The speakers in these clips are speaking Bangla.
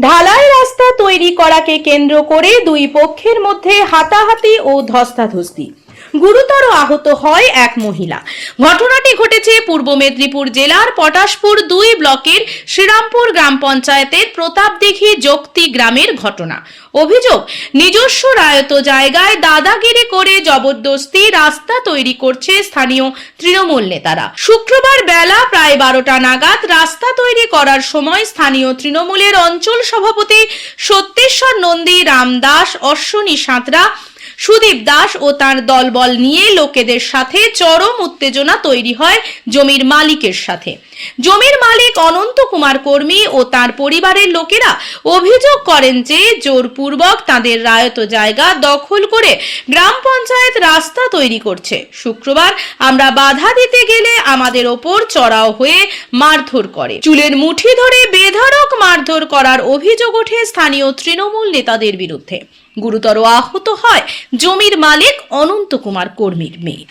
ঢালাই রাস্তা তৈরি করাকে কেন্দ্র করে দুই পক্ষের মধ্যে হাতাহাতি ও ধস্তাধস্তি। গুরুতর আহত হয় এক মহিলা। ঘটনাটি ঘটেছে পূর্ব মেদিনীপুর জেলার পটাশপুর দুই ব্লকের শ্রীরামপুর গ্রাম পঞ্চায়েতের প্রতাপদিঘি যক্তি গ্রামের ঘটনা। অভিযোগ, নিজস্ব রায়ত জায়গায় দাদাগিরি করে জবরদস্তি রাস্তা তৈরি করছে স্থানীয় তৃণমূল নেতারা। শুক্রবার বেলা প্রায় বারোটা নাগাদ রাস্তা তৈরি করার সময় স্থানীয় তৃণমূলের অঞ্চল সভাপতি সত্যেশ্বর নন্দী, রামদাস, অশ্বনী সাঁতরা সুদীপ দাস ও তার দলবল নিয়ে লোকেদের সাথে চরম উত্তেজনা তৈরি হয় জমির মালিকের সাথে। জমির মালিক অনন্ত কুমার কর্মী ও তার পরিবারের লোকেরা অভিযোগ করেন যে জোরপূর্বক তাদের রায়ত জায়গা দখল করে গ্রাম পঞ্চায়েত রাস্তা তৈরি করছে। শুক্রবার আমরা বাধা দিতে গেলে আমাদের ওপর চড়াও হয়ে মারধর করে। চুলের মুঠি ধরে বেধড়ক মারধর করার অভিযোগ ওঠে স্থানীয় তৃণমূল নেতাদের বিরুদ্ধে। গুরুতর আহত হয় জমির মালিক অনন্ত কুমার কর্মীর মেয়ে।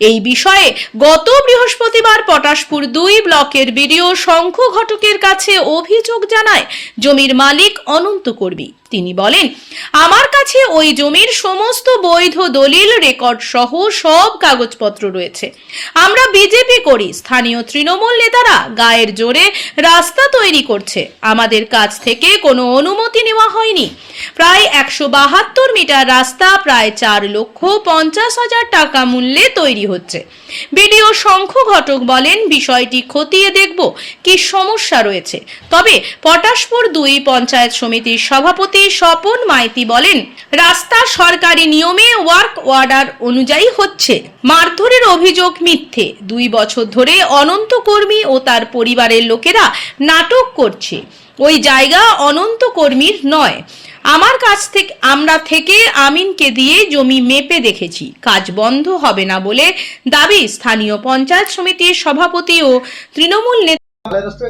এই বিষয়ে গত বৃহস্পতিবার পটাশপুর দুই ব্লকের বিডিও শঙ্খ ঘটকের কাছে অভিযোগ জানায় জমির মালিক অনন্ত কর্মী। তিনি বলেন, আমার কাছে ওই জমির সমস্ত বৈধ দলিল, রেকর্ড সহ সব কাগজপত্র রয়েছে। আমরা বিজেপি করি, স্থানীয় তৃণমূল নেতারা গায়ের জোরে রাস্তা তৈরি করছে। আমাদের কাছ থেকে কোনো অনুমতি নেওয়া হয়নি। প্রায় একশো বাহাত্তর মিটার রাস্তা, প্রায় চার লক্ষ পঞ্চাশ হাজার টাকা মূল্যে তৈরি হচ্ছে। বিডিও শঙ্খ ঘটক বলেন, বিষয়টি খতিয়ে দেখব কি সমস্যা রয়েছে। তবে পটাশপুর দুই পঞ্চায়েত সমিতির সভাপতি স্বপন মাইতি বলেন, রাস্তা সরকারি নিয়মে ওয়ার্ক অর্ডার অনুযায়ী হচ্ছে। মারধরের অভিযোগ মিথ্যে। দুই বছর ধরে অনন্ত কর্মী ও তার পরিবারের লোকেরা নাটক করছে। ওই জায়গা অনন্ত কর্মীর নয়। আমার কাছ থেকে আমরা থেকে আমিনকে দিয়ে জমি মেপে দেখেছি। কাজ বন্ধ হবে না বলে দাবি স্থানীয় পঞ্চায়েত সমিতির সভাপতি ও তৃণমূল নেতা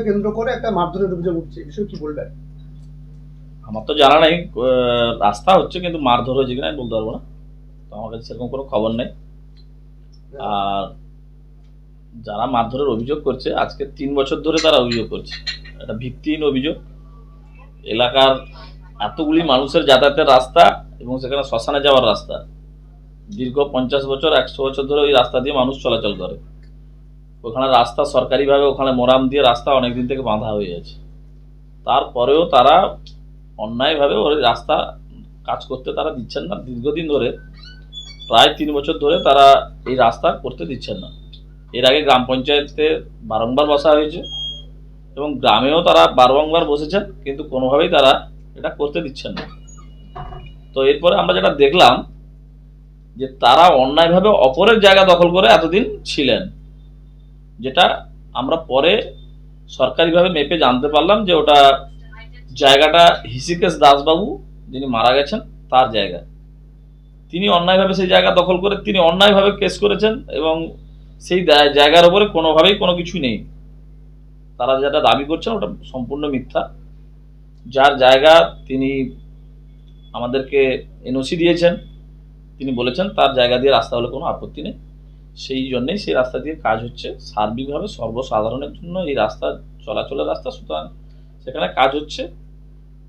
কেন্দ্র করে একটা মারধরের অভিযোগ উঠছে বিষয়ে কি বলবেন? আমার তো জানা নেই আহ, রাস্তা হচ্ছে কিন্তু মারধর হয়েছে কিনা আমি বলতে পারব না। তো আমার কাছে সেরকম কোনো খবর নেই। আর যারা মারধরের অভিযোগ করছে আজকে তিন বছর ধরে তারা অভিযোগ করছে। এটা ভিত্তিহীন অভিযোগ। এলাকার এতগুলি মানুষের যাতায়াতের রাস্তা এবং সেখানে শ্মশানে যাওয়ার রাস্তা। দীর্ঘ পঞ্চাশ বছর, একশো বছর ধরে ওই রাস্তা দিয়ে মানুষ চলাচল করে। ওখানে রাস্তা সরকারিভাবে, ওখানে মোরাম দিয়ে রাস্তা অনেকদিন থেকে বাঁধা হয়ে আছে। তারপরেও তারা অন্যায়ভাবে ওই রাস্তা কাজ করতে তারা দিচ্ছেন না। দীর্ঘদিন ধরে, প্রায় তিন বছর ধরে তারা এই রাস্তা করতে দিচ্ছেন না। এর আগে গ্রাম পঞ্চায়েতে বারংবার বসা হয়েছে এবং গ্রামেও তারা বারংবার বসেছেন, কিন্তু কোনোভাবেই তারা এটা করতে দিচ্ছেন না। তো এরপরে আমরা যেটা দেখলাম যে তারা অন্যায়ভাবে অপরের জায়গা দখল করে এতদিন ছিলেন, যেটা আমরা পরে সরকারিভাবে মেপে জানতে পারলাম যে ওটা জায়গাটা হিসিকেশ দাসবাবু যিনি মারা গেছেন, তার জায়গা। তিনি অন্যায়ভাবে সেই জায়গা দখল করে, তিনি অন্যায়ভাবে কেস করেছেন এবং সেই জায়গার উপরে কোনোভাবেই কোনো কিছু নেই। তারা যেটা দাবি করছেন, ওটা সম্পূর্ণ মিথ্যা। যার জায়গা তিনি আমাদেরকে এনওসি দিয়েছেন, তিনি বলেছেন তার জায়গা দিয়ে রাস্তা হলে কোনো আপত্তি নেই। সেই জন্যেই সেই রাস্তা দিয়ে কাজ হচ্ছে। সার্বিকভাবে সর্বসাধারণের জন্য এই রাস্তা, চলাচলের রাস্তা সুতরাং সেখানে কাজ হচ্ছে।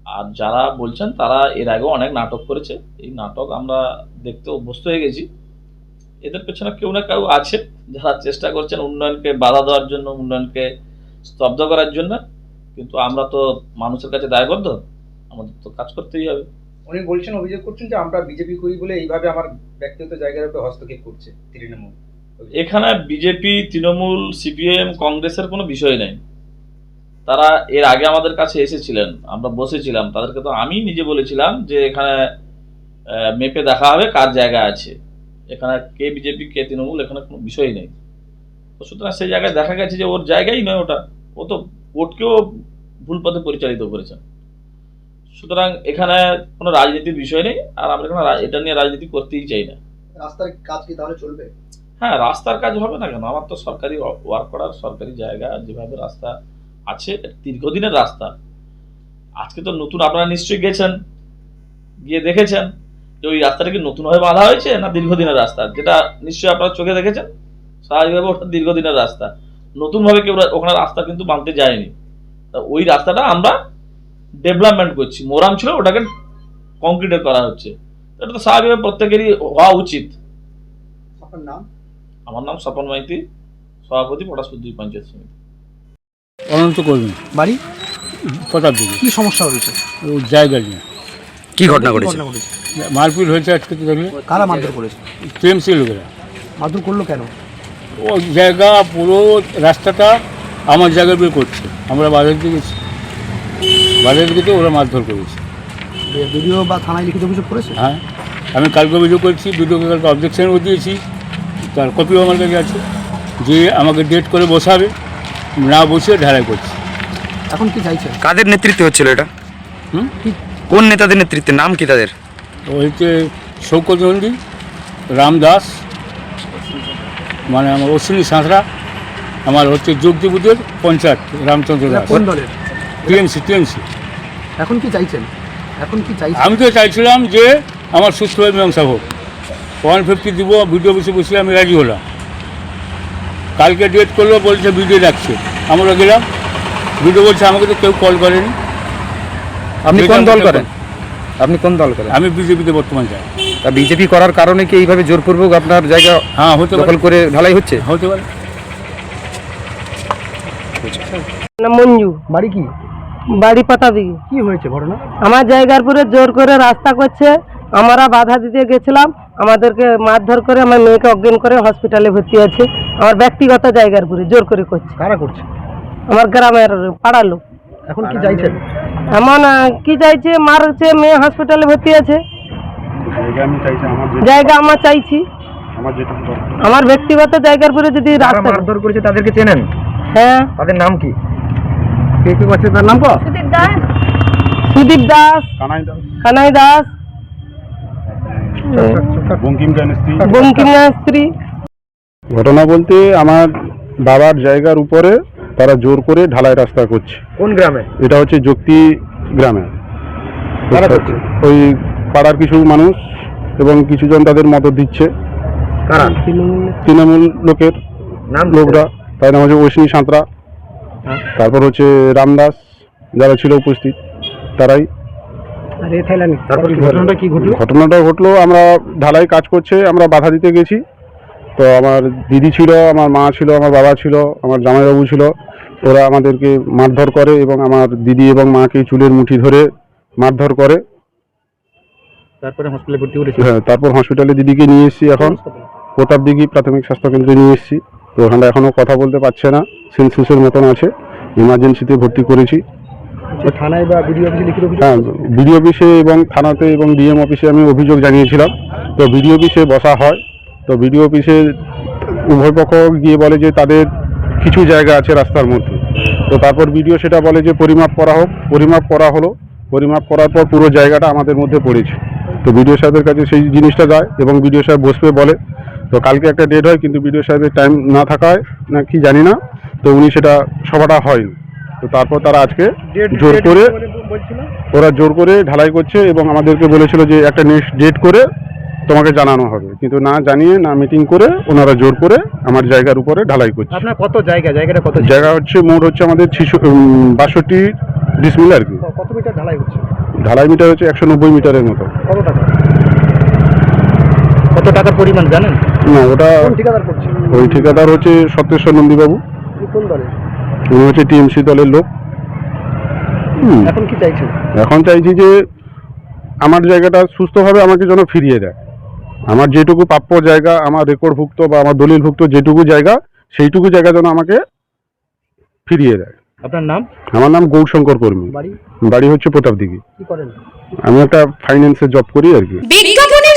আর যারা বলছেন তারা এর আগেও অনেক নাটক করেছে। এই নাটক আমরা দেখতে অভ্যস্ত হয়ে গেছি। এদের পেছনে কেউ না কেউ আছে। যারা চেষ্টা করছেন উন্নয়নকে বাধা দেওয়ার জন্য, উন্নয়নকে স্তব্ধ করার জন্য কিন্তু আমরা তো মানুষের কাছে দায়বদ্ধ আমাদের তো কাজ করতেই হবে। উনি বলছেন অভিযোগ করছেন যে আমরা বিজেপি করি বলে এইভাবে আমার ব্যক্তিগত জায়গার উপরে হস্তক্ষেপ করছে তৃণমূল। এখানে বিজেপি তৃণমূল সিপিএম কংগ্রেসের কোনো বিষয় নেই। তারা এর আগে আমাদের কাছে এসেছিলেন আমরা বসেছিলাম। তাদেরকে তো আমি নিজে বলেছিলাম যে এখানে মেপে দেখা হবে কার জায়গা আছে। এখানে কে বিজেপি কে তৃণমূল এখানে কোনো বিষয় নেই। সুতরাং সেই জায়গায় দেখা গেছে যে ওর জায়গাই নয় ওটা। ও তো ভোটকেও ভুল পথে পরিচালিত করেছেন। সুতরাং এখানে কোনো রাজনীতির বিষয় নেই আর আমরা এখানে এটা নিয়ে রাজনীতি করতেই চাই না। রাস্তার কাজ কি তাহলে চলবে? হ্যাঁ রাস্তার কাজ হবে না কেন? আমার তো সরকারি ওয়ার্ক করার সরকারি জায়গা যেভাবে রাস্তা আছে দীর্ঘদিনের রাস্তা। আজকে তো নতুন আপনারা নিশ্চয়ই গেছেন গিয়ে দেখেছেন যে ওই রাস্তাটা কি নতুনভাবে বাঁধা হয়েছে না দীর্ঘদিনের রাস্তা? যেটা নিশ্চয়ই আপনারা চোখে দেখেছেন স্বাভাবিকভাবে ওটা দীর্ঘদিনের রাস্তা। নতুনভাবে কেউ ওখানে রাস্তা কিন্তু বাঁধতে যায়নি। ওই রাস্তাটা আমরা ডেভেলপমেন্ট করছি। মোরাম ছিল ওটাকে কংক্রিটের করা হচ্ছে। এটা তো স্বাভাবিক প্রত্যেকেরই হওয়া উচিত। নাম? আমার নাম স্বপন মাইতি সভাপতি পটাশপুর দুই পঞ্চায়েত সমিতি। অনন্ত কর্মী বাড়ি? প্রতাপ কি সমস্যা হয়েছে? ওই জায়গা নিয়ে কি ঘটনা ঘটেছে? মারপিট হয়েছে আজকে তো দেখলে কারা মারধর করেছে? টিএমসি লোকেরা। মারধর করল কেন? ওই জায়গা পুরো রাস্তাটা আমার জায়গায় বের করছে। আমরা বাজার দিকে গেছি। বাজার দিকে ওরা মারধর করেছে। ভিডিও বা থানায় লিখিত অভিযোগ করেছে? হ্যাঁ। আমি কালকে অভিযোগ করেছি ভিডিওকে কালকে অবজেকশনও দিয়েছি। তার কপিও আমার কাছে আছে। যে আমাকে ডেট করে বসাবে না বসে ঢালাই করছে। এখন কি চাইছে? কাদের নেতৃত্বে হচ্ছিল এটা? হুম? কোন নেতাদের নেতৃত্বে? নাম কি তাদের? ও হচ্ছে শৌকত নন্দী রামদাস মানে আমার অশ্বিনী সাঁতরা। আমার হচ্ছে যোগদেবুদের পঞ্চায়েত রামচন্দ্র দাস। কোন দলের? টিএমসি টিএমসি এখন কি চাইছেন? এখন কি চাই আমি তো চাইছিলাম যে আমার সুস্থভাবে মীমাংসা হোক। ওয়ান ফিফটি দিব ভিডিও বসে বসে আমি রাজি হলাম। কালকে ডেট করল বলছে ভিডিও ডাকছে আমরা গেলাম। ভিডিও বলছে আমাকে তো কেউ কল করেনি। আপনি কোন দল করেন? আপনি কোন দল করেন? আমি বিজেপিতে বর্তমান যাই। তা বিজেপি করার কারণে কি এইভাবে জোরপূর্বক আপনার জায়গা হ্যাঁ হতে দখল পারে করে ঢালাই হচ্ছে? হতে পারে। না মঞ্জু। বাড়ি কি? বাড়ি পাতা দিকে কি হয়েছে ঘটনা? আমার জায়গার পরে জোর করে রাস্তা করছে। আমরা বাধা দিতে গেছিলাম। আমাদেরকে মারধর করে আমার মেয়েকে অজ্ঞান করে হসপিটালে ভর্তি আছে আমার ব্যক্তিগত জায়গার পরে জোর করে করছে। কারা করছে? আমার গ্রামের পাড়ার লোক। এখন কি চাইছেন? এমন কি চাইছে? মারছে মেয়ে হসপিটালে ভর্তি আছে। জায়গা আমার চাইছি। আমার ব্যক্তিগত জায়গার পরে যদি রাস্তা মারধর করেছে তাদেরকে চেনেন? হ্যাঁ। তাদের নাম কি? কে কে করছে তার নাম কো? সুদীপ দাস। কানাই দাস। বঙ্কিমের স্ত্রী ঘটনা বলতে আমার বাবার জায়গার উপরে তারা জোর করে ঢালাই রাস্তা করছে। কোন গ্রামে? এটা হচ্ছে যুক্তি গ্রামে। ওই পাড়ার কিছু মানুষ এবং কিছুজন তাদের মদত দিচ্ছে। তৃণমূল লোকের নাম লোকরা। তার নাম হচ্ছে অশ্বিনী সাঁতরা। তারপর হচ্ছে রামদাস যারা ছিল উপস্থিত তারাই। ঘটনাটা ঘটলো? আমরা ঢালাই কাজ করছে আমরা বাধা দিতে গেছি। তো আমার দিদি ছিল আমার মা ছিল আমার বাবা ছিল আমার জামাইবাবু ছিল। ওরা আমাদেরকে মারধর করে এবং আমার দিদি এবং মাকে চুলের মুঠি ধরে মারধর করে। তারপরে হসপিটালে ভর্তি করেছে হ্যাঁ তারপর হসপিটালে দিদিকে নিয়ে এসেছি এখন। প্রতাপ দিঘি প্রাথমিক স্বাস্থ্য কেন্দ্রে নিয়ে এসেছি। তো ওখানটা এখনও কথা বলতে পারছে না সেন্সেসের মতন আছে ইমার্জেন্সিতে ভর্তি করেছি। থানায় বা ভিডিও অফিসে লিখিত হ্যাঁ বিডিও অফিসে এবং থানাতে এবং ডিএম অফিসে আমি অভিযোগ জানিয়েছিলাম। তো বিডিও অফিসে বসা হয় তো বিডিও অফিসে উভয় পক্ষ গিয়ে বলে যে তাদের কিছু জায়গা আছে রাস্তার মধ্যে। তো তারপর বিডিও সেটা বলে যে পরিমাপ করা হোক পরিমাপ করা হলো পরিমাপ করার পর পুরো জায়গাটা আমাদের মধ্যে পড়েছে। তো বিডিও সাহেবের কাছে সেই জিনিসটা যায় এবং বিডিও সাহেব বসবে বলে তো কালকে একটা ডেট হয় কিন্তু বিডিও সাহেবের টাইম না থাকায় না কি জানি না তো উনি সেটা সভাটা হয়নি। তো তারপর তারা আজকে জোর করে ওরা জোর করে ঢালাই করছে এবং আমাদেরকে বলেছিল যে একটা নেক্সট ডেট করে তোমাকে জানানো হবে। কিন্তু না জানিয়ে না মিটিং করে ওনারা জোর করে আমার জায়গার উপরে ঢালাই করছে। আপনার কত জায়গা? জায়গাটা কত জায়গা হচ্ছে মোট হচ্ছে আমাদের ছিশো বাষট্টি ডিসমিল আর কি কত মিটার ঢালাই হচ্ছে? ঢালাই মিটার হচ্ছে একশো নব্বই মিটারের মতো। কত টাকা? কত টাকার পরিমাণ জানেন? না ওটা কোন ঠিকাদার করছে? ওই ঠিকাদার হচ্ছে সত্যেশ্বর নন্দীবাবু। কোন দলের? উনি হচ্ছে টিএমসি দলের লোক। এখন কি চাইছেন? এখন চাইছি যে আমার জায়গাটা সুস্থভাবে আমাকে যেন ফিরিয়ে দেয়। আমার যেটুকু প্রাপ্য জায়গা আমার রেকর্ডভুক্ত বা আমার দলিলভুক্ত যেটুকু জায়গা সেইটুকু জায়গা যেন আমাকে ফিরিয়ে দেয়। আপনার নাম? আমার নাম গৌরশঙ্কর কর্মী। বাড়ি? বাড়ি হচ্ছে প্রতাপ দিঘি কি করেন? আমি একটা ফাইন্যান্সে জব করি আর কি। বিজ্ঞাপনের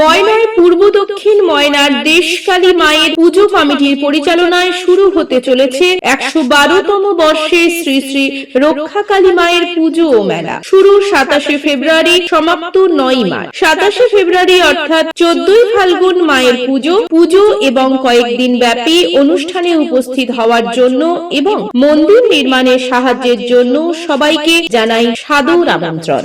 ময়নার পূর্ব দক্ষিণ ময়নার দেশকালী মায়ের পুজো কমিটির পরিচালনায় শুরু হতে চলেছে একশো বারোতম বর্ষে শ্রী শ্রী রক্ষাকালী মায়ের পুজো ও মেলা। শুরু সাতাশে ফেব্রুয়ারি, সমাপ্ত নয় মার্চ। সাতাশে ফেব্রুয়ারি অর্থাৎ চোদ্দই ফাল্গুন মায়ের পুজো। পুজো এবং কয়েকদিন ব্যাপী অনুষ্ঠানে উপস্থিত হওয়ার জন্য এবং মন্দির নির্মাণের সাহায্যের জন্য সবাইকে জানাই সাদর আমন্ত্রণ।